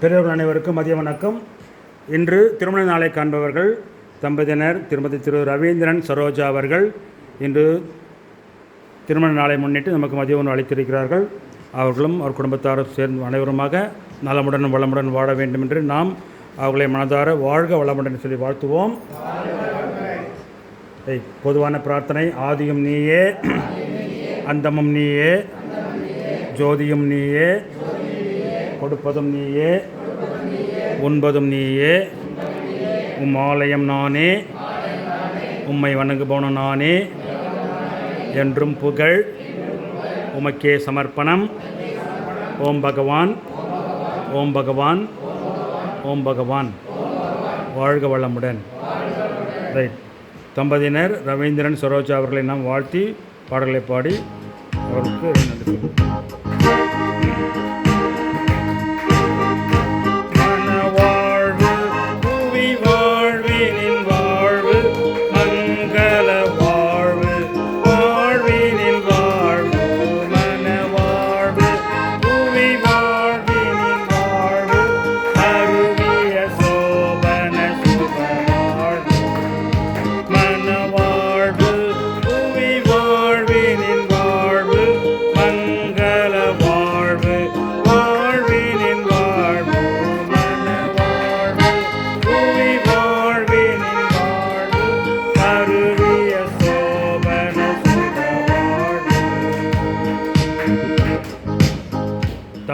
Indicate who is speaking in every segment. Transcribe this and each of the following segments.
Speaker 1: பெரியவர்கள் அனைவருக்கும் மதிய வணக்கம். இன்று திருமண நாளை காண்பவர்கள் தம்பதியினர் திருமதி திரு ரவீந்திரன் சரோஜா அவர்கள் இன்று திருமண நாளை முன்னிட்டு நமக்கு மதிய உணவு அளித்திருக்கிறார்கள். அவர்களும் அவர் குடும்பத்தாரும் சேர்ந்து அனைவருமாக நலமுடன் வளமுடன் வாழ வேண்டும் என்று நாம் அவர்களை மனதார வாழ்க வளமுடன் சொல்லி வாழ்த்துவோம். பொதுவான பிரார்த்தனை ஆதியும் நீயே அந்தமும் நீயே ஜோதியும் நீயே கொடுப்பதும் நீயே. உண்பதும் நீயே. உம் ஆலயம் நானே. உம்மை வணங்குபவனும் நானே. என்றும் புகழ் உமக்கே சமர்ப்பணம். ஓம் பகவான். ஓம் பகவான். ஓம் பகவான். வாழ்க வளமுடன். ரைட். தம்பதியினர் ரவீந்திரன் சரோஜா அவர்களை நாம் வாழ்த்தி பாடல்களை பாடி அவருக்கு நன்றி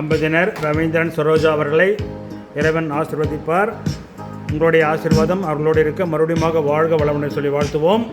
Speaker 1: தம்பதியினர் ரவீந்திரன் சரோஜா அவர்களை இறைவன் ஆசிர்வதிப்பார். உங்களுடைய ஆசீர்வாதம் அவர்களோடு இருக்க மறுபடியும் வாழ்க வளமுடன் சொல்லி வாழ்த்துவோம்.